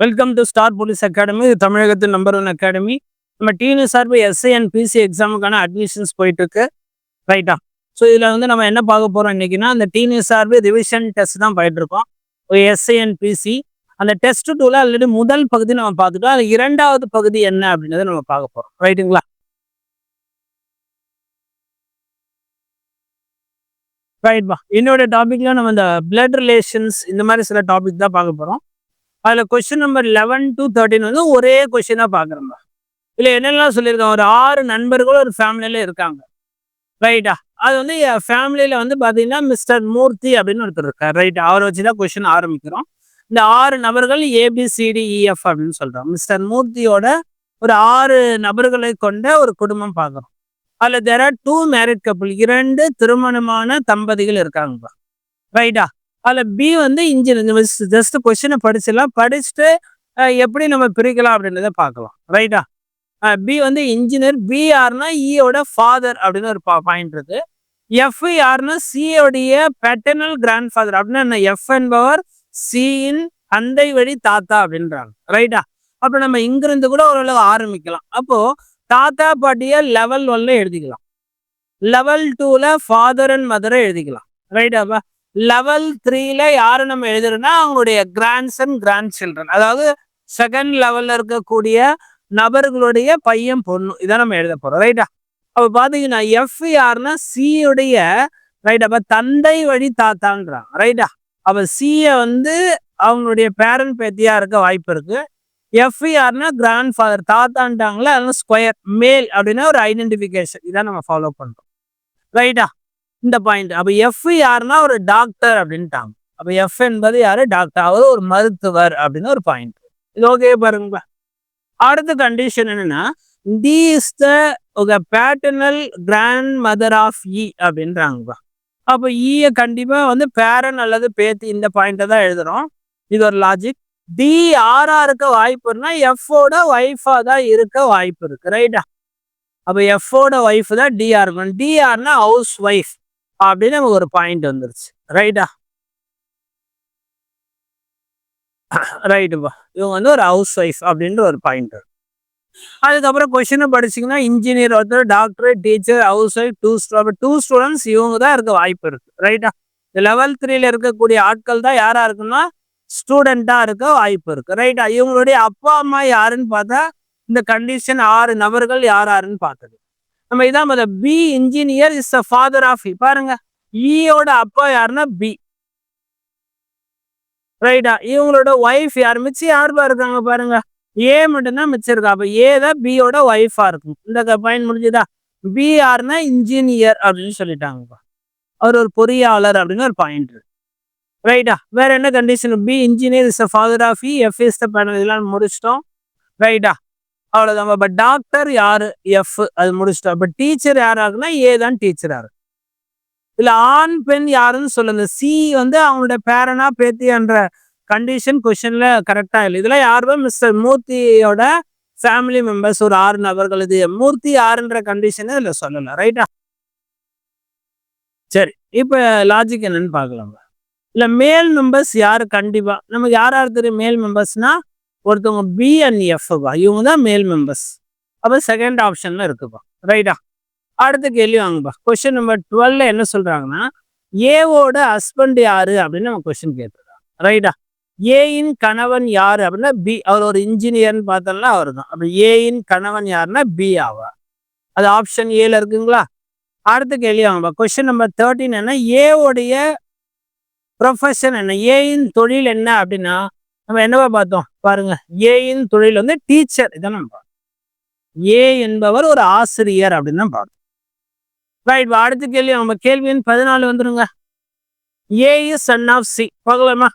Welcome to star police academy இது தமிழகத்தின் number one academy நம்ம டிஎன்யூ சார்பு எஸ்ஐ அண்ட் பிசி எக்ஸாமுக்கான அட்மிஷன்ஸ் போயிட்டு இருக்கு ரைட்டா ஸோ இதில் வந்து நம்ம என்ன பார்க்க போகிறோம் இன்னைக்குன்னா அந்த டிஎன்யூ சார்பு ரிவிஷன் டெஸ்ட் தான் போயிட்டு இருக்கோம் எஸ்ஐ அண்ட் பிசி அந்த டெஸ்ட் டூல ஆல்ரெடி முதல் பகுதி நம்ம பார்த்துட்டோம். அது இரண்டாவது பகுதி என்ன அப்படின்றத நம்ம பார்க்க போகிறோம் ரைட்டுங்களா ரைட்பா என்னோட டாபிக்ல நம்ம இந்த பிளட் ரிலேஷன்ஸ் இந்த மாதிரி சில டாபிக் தான் பார்க்க போகிறோம் அதில் question number eleven to thirteen வந்து ஒரே கொஸ்டினாக பார்க்குறோம் இதில் என்னெல்லாம் சொல்லியிருக்கோம் ஒரு ஆறு நண்பர்கள் ஒரு ஃபேமிலியில் இருக்காங்க. ரைட்டா அது வந்து என் ஃபேமிலியில் வந்து பார்த்தீங்கன்னா மிஸ்டர் மூர்த்தி அப்படின்னு ஒருத்தர் இருக்கார். ரைட் அவரை வச்சு தான் கொஸ்டின் ஆரம்பிக்கிறோம். இந்த ஆறு நபர்கள் ஏபிசிடிஇஎஃப் e, அப்படின்னு சொல்கிறோம் மிஸ்டர் மூர்த்தியோட ஒரு ஆறு நபர்களை கொண்ட ஒரு குடும்பம் பார்க்குறோம் அதில் there are two married couple இரண்டு திருமணமான தம்பதிகள் இருக்காங்க ரைட்டா அதில் பி வந்து இன்ஜினியர் ஜஸ்ட் கொஸ்டினை படிச்சிடலாம். படிச்சுட்டு எப்படி நம்ம பிரிக்கலாம் அப்படின்றத பார்க்கலாம். ரைட்டா பி வந்து இன்ஜினியர் பி யாருன்னா e இயோட ஃபாதர் அப்படின்னு ஒரு பாயிண்ட் இருக்கு. எஃப் யாருன்னா சியோடைய பேட்டர்னல் கிராண்ட் ஃபாதர் அப்படின்னா என்ன? எஃப் என்பவர் சியின் தந்தை வழி தாத்தா அப்படின்றாங்க. ரைட்டா அப்போ நம்ம இங்கிருந்து கூட ஓரளவு ஆரம்பிக்கலாம். அப்போ தாத்தா பாட்டிய லெவல் ஒன்ல எழுதிக்கலாம். லெவல் டூல ஃபாதர் அண்ட் மதரை எழுதிக்கலாம். ரைட்டாப்பா லெவல் த்ரீல யாரு நம்ம எழுதுறோம்னா அவங்களுடைய கிராண்ட்சன் கிராண்ட் சில்ட்ரன் அதாவது செகண்ட் லெவல்ல இருக்கக்கூடிய நபர்களுடைய பையன் பொண்ணு. இதான் நம்ம எழுத போறோம் ரைட்டா அப்ப பாத்தீங்கன்னா எஃப் யாருன்னா சியுடைய ரைட் அப்ப தந்தை வழி தாத்தான்றாங்க ரைட்டா அப்ப சிய வந்து அவங்களுடைய பேரண்ட் பேத்தியா இருக்க வாய்ப்பு இருக்கு. எஃப் யாருன்னா கிராண்ட் ஃபாதர் தாத்தான்ட்டாங்களே அதனால ஸ்கொயர் மேல் அப்படின்னா ஒரு ஐடென்டிஃபிகேஷன் இதான் நம்ம ஃபாலோ பண்றோம். ரைட்டா இந்த பாயிண்ட் அப்ப எஃப் யாருன்னா ஒரு டாக்டர் அப்படின்ட்டாங்க. அப்ப எஃப் என்பது யாரு? டாக்டர் அவர் ஒரு மருத்துவர் அப்படின்னு ஒரு பாயிண்ட் இது ஓகே பாருங்க. அடுத்த கண்டிஷன் என்னன்னா D is the paternal grandmother of E அப்படின்றாங்கப்பா. அப்போ ஈய e கண்டிப்பாக வந்து பேரன் அல்லது பேத்தி இந்த பாயிண்ட்டை தான் எழுதுறோம். இது ஒரு லாஜிக் டி ஆரா இருக்க வாய்ப்புன்னா எஃப்ஓட ஒய்ஃபா தான் இருக்க வாய்ப்பு இருக்கு. ரைட்டா அப்போ எஃப்ஓட ஒய்ஃப் தான் டிஆர் இருக்கணும் டிஆர்னா ஹவுஸ் ஒய்ஃப் அப்படின்னு நமக்கு ஒரு பாயிண்ட் வந்துருச்சு. ரைட்டா ரைட்டுப்பா இவங்க வந்து ஒரு ஹவுஸ் ஒய்ஃப் அப்படின்ற ஒரு பாயிண்ட் அதுக்கப்புறம் கொஸ்டினை படிச்சிங்கன்னா இன்ஜினியர் ஒருத்தர் doctor teacher housewife two two students இவங்க தான் இருக்க வாய்ப்பு இருக்கு. ரைட்டா லெவல் த்ரீல இருக்கக்கூடிய ஆட்கள் தான் யாரா இருக்குன்னா ஸ்டூடெண்டா இருக்க வாய்ப்பு இருக்கு. ரைட்டா இவங்களுடைய அப்பா அம்மா யாருன்னு பார்த்தா இந்த கண்டிஷன் ஆறு நபர்கள் யார் யாருன்னு பார்த்தது. நம்ம இதான் B engineer is the father of E பாருங்க. E ஈயோட அப்பா யாருன்னா பி ரைட்டா இவங்களோட ஒய்ஃப் யார்? மிச்சம் யாருப்பா இருக்காங்க பாருங்க. ஏ மட்டும்தான் மிச்சம் இருக்கா. அப்ப ஏ தான் பியோட ஒய்ஃபா இருக்கும். இந்த பாயிண்ட் முடிஞ்சுதா? பி யாருன்னா இன்ஜினியர் அப்படின்னு சொல்லிட்டாங்கப்பா அவர் ஒரு பொறியாளர் அப்படின்னு ஒரு பாயிண்ட் இருக்கு. ரைட்டா வேற என்ன condition B engineer is father of E F is the panel இதெல்லாம் முடிச்சிட்டோம். ரைட்டா அவ்வளோதான் இப்போ டாக்டர் யாரு? எஃப் அது முடிச்சிட்டோம் இப்போ டீச்சர் யாராகுன்னா ஏ தான் டீச்சர் யாரு இல்ல ஆண் பெண் யாருன்னு சொல்லுங்க. சி வந்து அவங்களோட பேரனா பேத்தியன்ற கண்டிஷன் கொஸ்டின்ல கரெக்டா இல்லை. இதெல்லாம் யாருமே மிஸ்டர் மூர்த்தியோட ஃபேமிலி மெம்பர்ஸ் ஒரு ஆறு நபர்கள். இது மூர்த்தி யாருன்ற கண்டிஷன் இதுல சொல்லல. ரைட்டா சரி. இப்ப லாஜிக் என்னன்னு பார்க்கலாம் இல்ல மேல் மெம்பர்ஸ் யாரு? கண்டிப்பா. நமக்கு யார் யார் தெரியும்? மேல் மெம்பர்ஸ்னா ஒருத்தவங்க பி அண்ட் எஃப்பா இவங்க தான் மேல் மெம்பர்ஸ் அப்போ செகண்ட் ஆப்ஷன்ல இருக்குப்பா ரைட்டா அடுத்த கேள்வி வாங்கப்பா. கொஸ்டின் நம்பர் டுவெல்ல என்ன சொல்றாங்கன்னா ஏவோட ஹஸ்பண்ட் யாரு அப்படின்னு நம்ம கொஸ்டின் கேட்டுருக்காங்க ரைட்டா ஏயின் கணவன் யாரு அப்படின்னா பி அவர் ஒரு இன்ஜினியர்னு பார்த்தோம்னா அவர் தான். அப்படி ஏயின் கணவன் யாருன்னா பி ஆவா? அது ஆப்ஷன் ஏல இருக்குங்களா? அடுத்த கேள்வி வாங்கப்பா. கொஸ்டின் நம்பர் தேர்ட்டின் என்ன ஏவோடைய ப்ரொஃபஷன் என்ன? ஏயின் தொழில் என்ன அப்படின்னா நம்ம என்னவா பார்த்தோம்? பாருங்க. ஏயின் தொழில் வந்து டீச்சர் இதான் நம்ம பார்த்தோம். ஏ என்பவர் ஒரு ஆசிரியர் அப்படின்னு தான் பார்த்தோம். ரைட் அடுத்த கேள்வி நம்ம கேள்வியின் பதினாலு வந்துருங்க. A is son of C பார்க்கலாமா?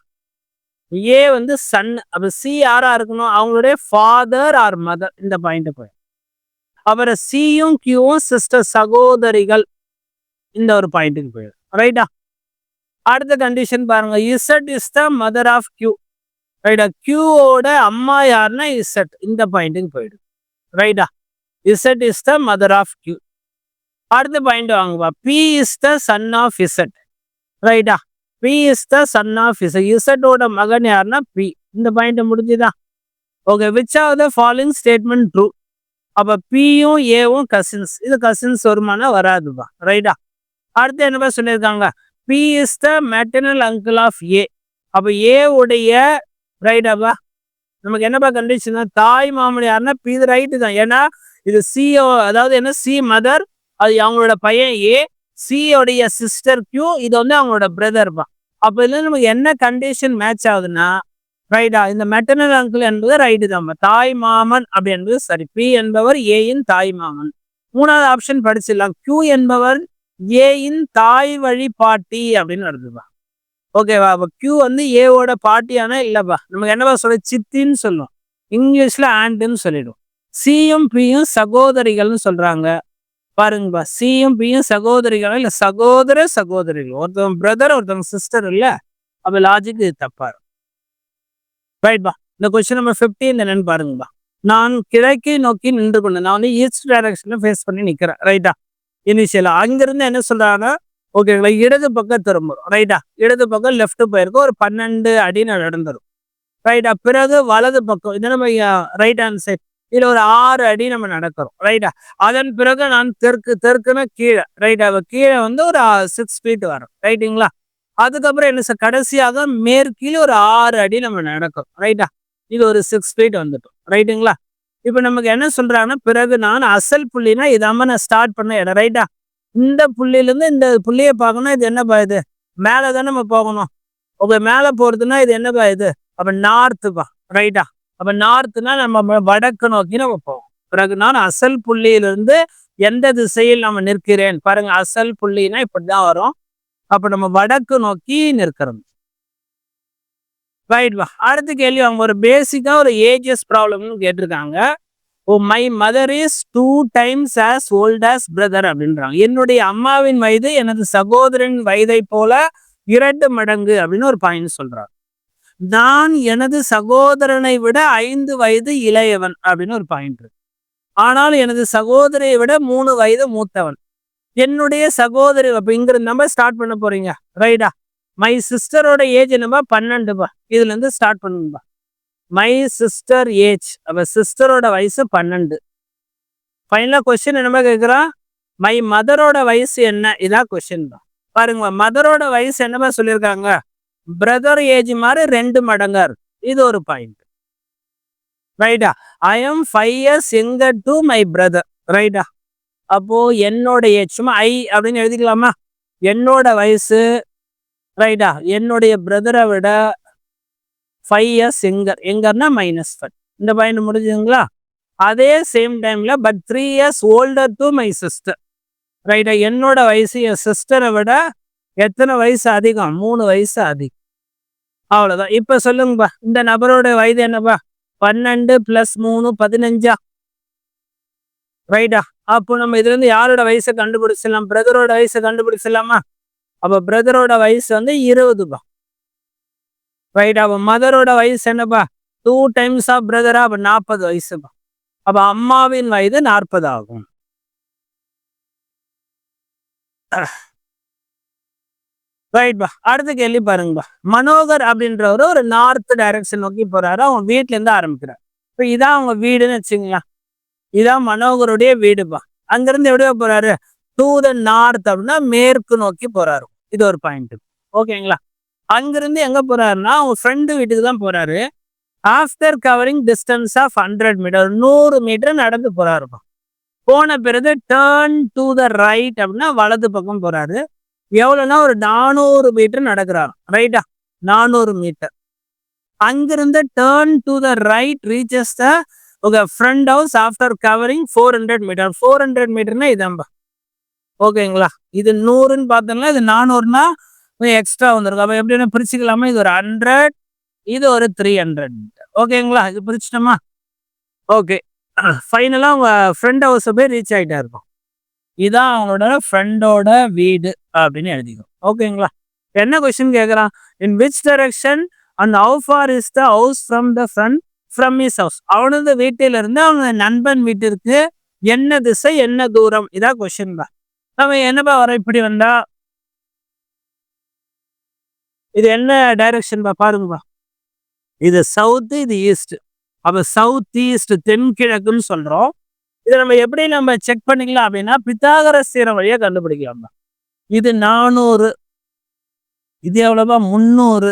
ஏ வந்து சன் அப்ப சி யாரா இருக்கணும்? அவங்களுடைய ஃபாதர் ஆர் மதர் இந்த பாயிண்ட் போய். அப்புறம் சியும் கியூவும் சிஸ்டர் சகோதரிகள். இந்த ஒரு பாயிண்ட்டுக்கு போயிடும். ரைட்டா அடுத்த கண்டிஷன் பாருங்க. Z is the mother of Q ரைட்டா கியூவோட அம்மா யாருன்னா இசட். இந்த பாயிண்ட்டுக்கு போயிடும் ரைட்டா Z is the mother of Q அடுத்த பாயிண்ட் வாங்குவா. B is the son of Z. ரைட்டா B is the son of Z இசட்டோட மகன் யாருன்னா பி இந்த point முடிஞ்சுதான் okay which are the following statement true அப்போ பியும் ஏவும் கசின்ஸ் இது கசின்ஸ் வருமானம் வராதுப்பா. ரைட்டா அடுத்து என்னப்பா சொல்லியிருக்காங்க? B is the maternal uncle of A அப்போ ஏ உடைய ரைட்டாப்பா நமக்கு என்னப்பா கண்டிஷன் தாய் மாமன் யாருன்னா பி இது ரைட்டு தான். ஏன்னா இது சிஓ அதாவது என்ன? சி மதர் அது அவங்களோட பையன் ஏ சியோடைய சிஸ்டர் கியூ இது வந்து அவங்களோட பிரதர்ப்பான் அப்போ இதுல நமக்கு என்ன கண்டிஷன் மேட்ச் ஆகுதுன்னா ரைட்டா இந்த மெட்டர்னல் அங்கிள் என்பது ரைட்டு தான் தாய் மாமன் அப்படி என்பது சரி பி என்பவர் ஏயின் தாய் மாமன். மூணாவது ஆப்ஷன் படிச்சிடலாம். கியூ என்பவர் ஏயின் தாய் வழி பாட்டி அப்படின்னு வருதுப்பா. ஓகேவா அப்போ கியூ வந்து ஏவோட பாட்டியானா இல்லப்பா. நமக்கு என்னப்பா சொல்ல சித்தின்னு சொல்லுவோம். இங்கிலீஷ்ல ஆண்டுன்னு சொல்லிடும் சியும் பியும் சகோதரிகள்னு சொல்றாங்க. பாருங்கப்பா. சியும் பியும் சகோதரிகள் இல்ல சகோதர சகோதரிகள்? ஒருத்தவங்க பிரதர் ஒருத்தவங்க சிஸ்டர் இல்ல? அப்ப லாஜிக் இது தப்பா இருக்கும். ரைட்பா இந்த கொஸ்டின் நம்பர் ஃபிஃப்டீன் என்னன்னு பாருங்கப்பா. நான் கிழக்கை நோக்கி நின்று கொண்டேன். நான் வந்து ஈஸ்ட் டைரக்ஷன்ல ஃபேஸ் பண்ணி நிற்கிறேன் ரைட்டா இனிஷியலாக அங்கிருந்து என்ன சொல்றாங்கன்னா ஓகேங்களா இடது பக்கம் திரும்பும் ரைட்டா இடது பக்கம் லெஃப்ட் போயிருக்கும் ஒரு பன்னெண்டு அடி நடந்துரும். ரைட்டா பிறகு வலது பக்கம் இது நம்ம ரைட் ஹேண்ட் சைட் இதுல ஒரு ஆறு அடி நம்ம நடக்கிறோம் ரைட்டா அதன் பிறகு நான் தெற்கு தெற்குன்னா கீழே ரைட்டா கீழே வந்து ஒரு uh, சிக்ஸ் ஃபீட் வரும் ரைட்டுங்களா? அதுக்கப்புறம் என்ன சார் கடைசியாக மேற்கீழே ஒரு ஆறு அடி நம்ம நடக்கும் ரைட்டா இது ஒரு சிக்ஸ் ஃபீட் வந்துட்டோம் ரைட்டுங்களா? இப்போ நமக்கு என்ன சொல்றாங்கன்னா பிறகு நான் அசல் புள்ளினா இதாம நான் ஸ்டார்ட் பண்ண இடம் ரைட்டா இந்த புள்ளியிலேருந்து இந்த புள்ளியை பார்க்கணும் இது என்னப்பா இது? மேலே தானே நம்ம போகணும். ஓகே மேலே போகிறதுனா இது என்னப்பா இது? அப்போ நார்த்துப்பா ரைட்டா அப்போ நார்த்துனா நம்ம வடக்கு நோக்கி நம்ம போவோம். பிறகு நான் அசல் புள்ளியிலிருந்து எந்த திசையில் நம்ம நிற்கிறேன்? பாருங்க அசல் புள்ளினா இப்படிதான் வரும். அப்ப நம்ம வடக்கு நோக்கி நிற்கிறோம். ரைட் வா? அடுத்த கேள்வி அவங்க ஒரு பேசிக்கா ஒரு ஏஜஸ் ப்ராப்ளம்னு கேட்டிருக்காங்க. ஓ my mother is two times as old as brother அப்படின்றாங்க. என்னுடைய அம்மாவின் வயது எனது சகோதரன் வயதை போல இரண்டு மடங்கு அப்படின்னு ஒரு பாயிண்ட் சொல்றாங்க. நான் எனது சகோதரனை விட ஐந்து வயது இளையவன் அப்படின்னு ஒரு பாயிண்ட் இருக்கு. ஆனால் எனது சகோதரியை விட மூணு வயது மூத்தவன். என்னுடைய சகோதரி அப்ப இங்க நம்ம ஸ்டார்ட் பண்ண போறீங்க. ரைடா மை சிஸ்டரோட ஏஜ் என்னப்பா பன்னெண்டுப்பா. இதுல இருந்து ஸ்டார்ட் பண்ணுங்கப்பா. மை சிஸ்டர் ஏஜ் அப்ப சிஸ்டரோட வயசு பன்னெண்டு. ஃபைனலாக கொஸ்டின் என்னமா கேட்குறான் மை மதரோட வயசு என்ன? இதான் கொஸ்டின் தான். பாருங்க மதரோட வயசு என்னமா சொல்லியிருக்காங்க பிரதர் ஏஜ் மாதிரி ரெண்டு மடங்கா இருக்கு இது ஒரு பாயிண்ட் ரைட்டா I am five years younger to my brother ரைட்டா அப்போ என்னோட ஏஜ் சும்மா ஐ அப்படின்னு எழுதிக்கலாமா? என்னோட வயசு. ரைட்டா என்னுடைய பிரதரை விட ஃபைவ் இயர்ஸ் எங்கர் எங்கர்னா மைனஸ் ஃபைவ் இந்த பையன் முடிஞ்சுங்களா அதே சேம் டைமில் but three years older to my sister ரைட்டா என்னோட வயசு என் சிஸ்டரை விட எத்தனை வயசு அதிகம்? மூணு வயசு அதிகம். அவ்வளோதான் இப்போ சொல்லுங்கப்பா இந்த நபரோட வயது என்னப்பா பன்னெண்டு ப்ளஸ் மூணு பதினஞ்சா? ரைட்டா அப்போ நம்ம இதுலேருந்து யாரோட வயசை கண்டுபிடிச்சிடலாம்? பிரதரோட வயசை கண்டுபிடிச்சிடலாமா? அப்போ பிரதரோட வயசு வந்து இருபதுப்பா ரைட் அப்போ மதரோட வயசு என்னப்பா? டூ டைம்ஸ் ஆஃப் பிரதரா அப்ப நாற்பது வயசுப்பா. அப்ப அம்மாவின் வயது நாற்பது ஆகும். ரைட்பா அடுத்த கேள்வி பாருங்கப்பா. மனோகர் அப்படின்றவர் ஒரு நார்த் டைரக்ஷன் நோக்கி போறாரு. அவங்க வீட்டுல இருந்து ஆரம்பிக்கிறார். இப்போ இதான் அவங்க வீடுன்னு வச்சுங்களா இதான் மனோகருடைய வீடுப்பா. அங்கிருந்து எப்படியோ போறாரு? டூ த நார்த் அப்படின்னா மேற்கு நோக்கி போறாரு. இது ஒரு பாயிண்ட் ஓகேங்களா? அங்கிருந்து எங்க போறாருன்னா அவங்க ஃப்ரெண்டு வீட்டுக்கு தான் போறாரு after covering distance of hundred metre நூறு மீட்டர் நடந்து போறாருப்பா. போன பிறகு டேர்ன் டு த ரைட் அப்படின்னா வலது பக்கம் போறாரு. எவ்வளோன்னா ஒரு நானூறு மீட்டர் நடக்கிறார் ரைட்டா நானூறு மீட்டர் அங்கிருந்து turn to the right reaches the okay friend house after covering four hundred metre four hundred மீட்டர்னா இதான்பா ஓகேங்களா இது நூறுன்னு பார்த்தோம்னா இது நானூறுனா கொஞ்சம் எக்ஸ்ட்ரா வந்துருக்கும். அப்போ எப்படின்னா பிரிச்சுக்கலாமா? இது ஒரு ஹண்ட்ரட் இது ஒரு த்ரீ ஹண்ட்ரட் ஓகேங்களா இது பிரிச்சிட்டோமா? ஓகே ஃபைனலாக அவங்க ஃப்ரெண்ட் ஹவுஸை போய் ரீச் ஆகிட்டா இருக்கும். இதான் அவங்களோட ஃப்ரெண்டோட வீடு அப்படின்னு எழுதிக்கும் ஓகேங்களா என்ன கொஸ்டின் கேட்குறான் in which direction and how far is the house from the friend from is house அவனது வீட்டிலிருந்து அவங்க நண்பன் வீட்டிற்கு என்ன திசை என்ன தூரம்? இதான் கொஸ்டின் தான். நம்ம என்னப்பா வர இப்படி வந்தா? இது என்ன டைரக்ஷன்பா பாருங்கப்பா இது சவுத்து இது ஈஸ்ட் அப்போ சவுத் ஈஸ்ட் தென்கிழக்குன்னு சொல்றோம். இதை நம்ம எப்படி நம்ம செக் பண்ணிக்கலாம் அப்படின்னா பித்தாகர சீரம் வழியாக கண்டுபிடிக்கலாம் இது நானூறு. இது எவ்வளோவா முந்நூறு.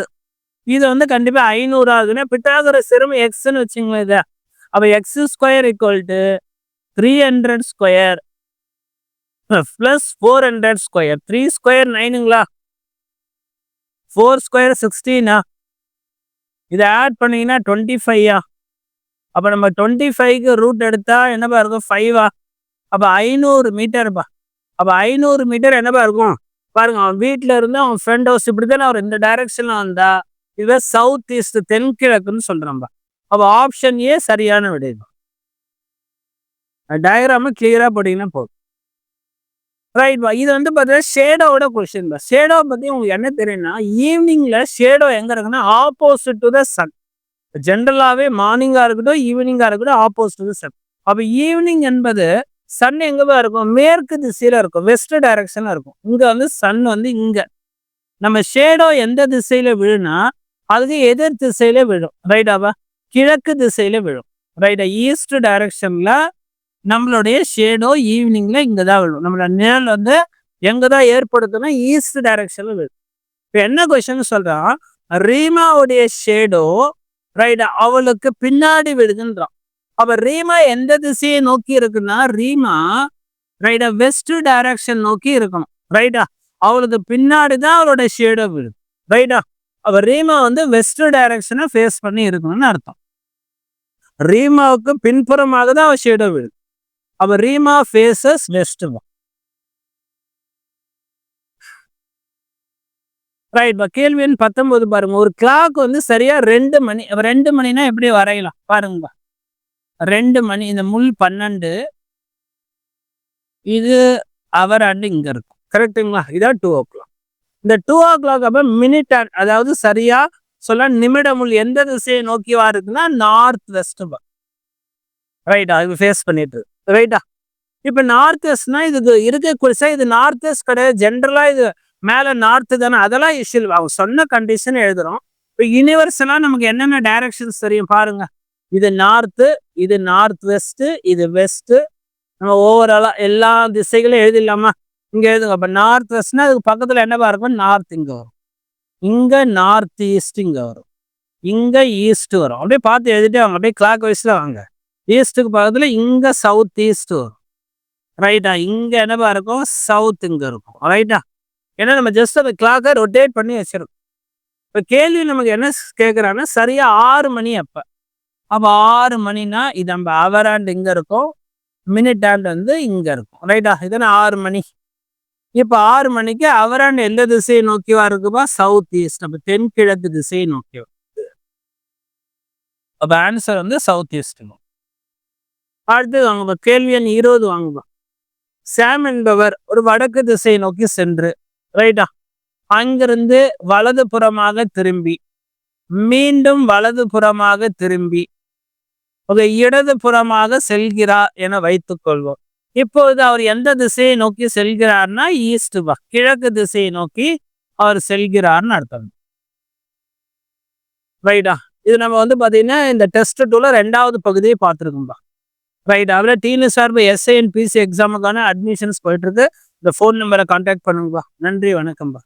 இது வந்து கண்டிப்பா ஐநூறு ஆகுதுன்னா பித்தாகர சீரம் எக்ஸ்ன்னு வச்சுங்களேன் இதை. அப்போ X square equal to three hundred square plus four hundred square three square நைனுங்களா four square சிக்ஸ்டீனா இதை ஆட் பண்ணீங்கன்னா டுவெண்ட்டி ஃபைவா அப்போ நம்ம டுவெண்ட்டி ஃபைவ்க்கு ரூட் எடுத்தால் என்னப்பா இருக்கும்? ஃபைவா அப்போ ஐநூறு மீட்டர்ப்பா அப்போ ஐநூறு மீட்டர் என்னப்பா இருக்கும்? பாருங்க அவன் வீட்டில் இருந்து அவன் ஃப்ரெண்ட் ஹவுஸ் இப்படி தானே அவர் இந்த டைரக்ஷனில் வந்தா இதுவே சவுத் ஈஸ்ட் தென்கிழக்குன்னு சொல்கிறோம்ப்பா அப்போ ஆப்ஷன் ஏ சரியான விடை டயக்ராம கிளியராக போட்டிங்கன்னா போதும். ரைட் பா இது வந்து பார்த்தீங்கன்னா ஷேடோட கொஸ்டின் பா ஷேடோ பற்றி உங்களுக்கு என்ன தெரியும்னா ஈவினிங்ல ஷேடோ எங்க இருக்குன்னா ஆப்போசிட் டு த சன் ஜென்ரலாகவே மார்னிங்காக இருக்கட்டும் ஈவினிங்காக இருக்கட்டும் ஆப்போசிட் டு த சன் அப்போ ஈவினிங் என்பது சன் எங்கேவா இருக்கும்? மேற்கு திசையில இருக்கும். வெஸ்ட் டைரக்ஷனில் இருக்கும். இங்க வந்து சன் வந்து இங்க. நம்ம ஷேடோ எந்த திசையில விழுனா அதுக்கு எதிர் திசையில விழும். ரைட்டாவா கிழக்கு திசையில விழும். ரைட்டா ஈஸ்ட் டைரக்ஷன்ல நம்மளுடைய ஷேடோ ஈவினிங்ல இங்கே தான் விழும். நம்மளோட நிழல் வந்து எங்க தான் ஏற்படுத்தணும் ஈஸ்ட் டைரக்ஷன்ல விழும். இப்போ என்ன கொஸ்டின் சொல்றான் ரீமாவுடைய ஷேடோ ரைட் அவளுக்கு பின்னாடி விடுதுன்றான் அப்ப ரீமா எந்த திசையை நோக்கி இருக்குன்னா ரீமா ரைட்டா வெஸ்ட் டைரக்ஷன் நோக்கி இருக்கணும். ரைட்டா அவளுக்கு பின்னாடி தான் அவளோட ஷேடோ விழுது. ரைட்டா அவ ரீமா வந்து வெஸ்ட் டைரக்ஷனை ஃபேஸ் பண்ணி இருக்கணும்னு அர்த்தம். ரீமாவுக்கு பின்புறமாக தான் அவள் ஷேடோ விழுது. அவ ரீமா ஃபேஸஸ் வெஸ்ட் ரைட் கேள்வி எண் பத்தொன்பது பாருங்க. ஒரு கிளாக் வந்து சரியா ரெண்டு மணி ரெண்டு மணினா எப்படி வரையலாம்? பாருங்க ரெண்டு மணி இந்த முள் பன்னெண்டு. இது அவர் அண்டு இங்க இருக்கும். கரெக்டுங்களா இதான் two o'clock two o'clock minute அதாவது சரியா சொல்ல நிமிட முள் எந்த திசையை நோக்கிவா இருக்குன்னா நார்த் வெஸ்ட் ரைட் அது ஃபேஸ் பண்ணிட்டு ரைட்டா இப்போ நார்த் வெஸ்ட்னா இது இருக்க இது நார்த் வெஸ்ட் கிடையாது. ஜென்ரலாக இது மேலே நார்த்து தானே? அதெல்லாம் இஷ்யூ அவங்க சொன்ன கண்டிஷன் எழுதுறோம். இப்போ யூனிவர்சலா நமக்கு என்னென்ன டைரக்ஷன்ஸ் தெரியும் பாருங்க. இது நார்த்து இது நார்த் வெஸ்ட்டு இது வெஸ்ட்டு நம்ம ஓவராலாக எல்லா திசைகளும் எழுதிடலாமா? இங்கே எழுதுங்க. அப்போ நார்த் வெஸ்ட்னா அதுக்கு பக்கத்தில் என்னவா இருக்கும் நார்த் இங்கே வரும். இங்கே நார்த் ஈஸ்ட் இங்கே வரும். இங்கே ஈஸ்ட் வரும். அப்படியே பார்த்து எழுதிட்டு வாங்க. அப்படியே கிளாக் வைஸில் வாங்க. ஈஸ்ட்டுக்கு பக்கத்தில் இங்கே சவுத் ஈஸ்ட் வரும். ரைட்டா இங்கே என்னவா இருக்கும்? சவுத் இங்கே இருக்கும். ரைட்டா ஏன்னா நம்ம ஜஸ்ட் அந்த கிளாக்கை ரொட்டேட் பண்ணி வச்சிருக்கோம். இப்போ கேள்வி நமக்கு என்ன கேட்குறாங்கன்னா சரியா ஆறு மணி அப்போ. அப்போ ஆறு மணினா இது நம்ம அவர் ஹேண்ட் இங்கே இருக்கும். மினிட் ஹேண்ட் வந்து இங்கே இருக்கும். ரைட்டா இதுனா ஆறு மணி. இப்போ ஆறு மணிக்கு அவர் ஹேண்ட் எந்த திசையை நோக்கிவா இருக்குப்பா சவுத் ஈஸ்ட் அப்போ தென்கிழக்கு திசையை நோக்கிவா அப்போ ஆன்சர் வந்து சவுத் ஈஸ்ட் அடுத்து வாங்குப்பா கேள்வி எண் இருபது வாங்குப்பா சாம் என்பவர் ஒரு வடக்கு திசையை நோக்கி சென்று ரைட்டா அங்கிருந்து வலது புறமாக திரும்பி மீண்டும் வலது புறமாக திரும்பி ஒரு இடது புறமாக செல்கிறார் என வைத்துக்கொள்வோம் இப்போது அவர் எந்த திசையை நோக்கி செல்கிறார்னா ஈஸ்ட் பா கிழக்கு திசையை நோக்கி அவர் செல்கிறார்னு அர்த்தம். ரைட்டா இது நம்ம வந்து பாத்தீங்கன்னா இந்த டெஸ்ட் டூல ரெண்டாவது பகுதியை பார்த்துருக்கோம்பா ரைட் அதில் டீனு சார்பு எஸ்ஐஎன் பிசி எக்ஸாமுக்கான அட்மிஷன்ஸ் போயிட்டுருக்கு. இந்த ஃபோன் நம்பரை கான்டாக்ட் பண்ணுங்கப்பா. நன்றி வணக்கம்ப்பா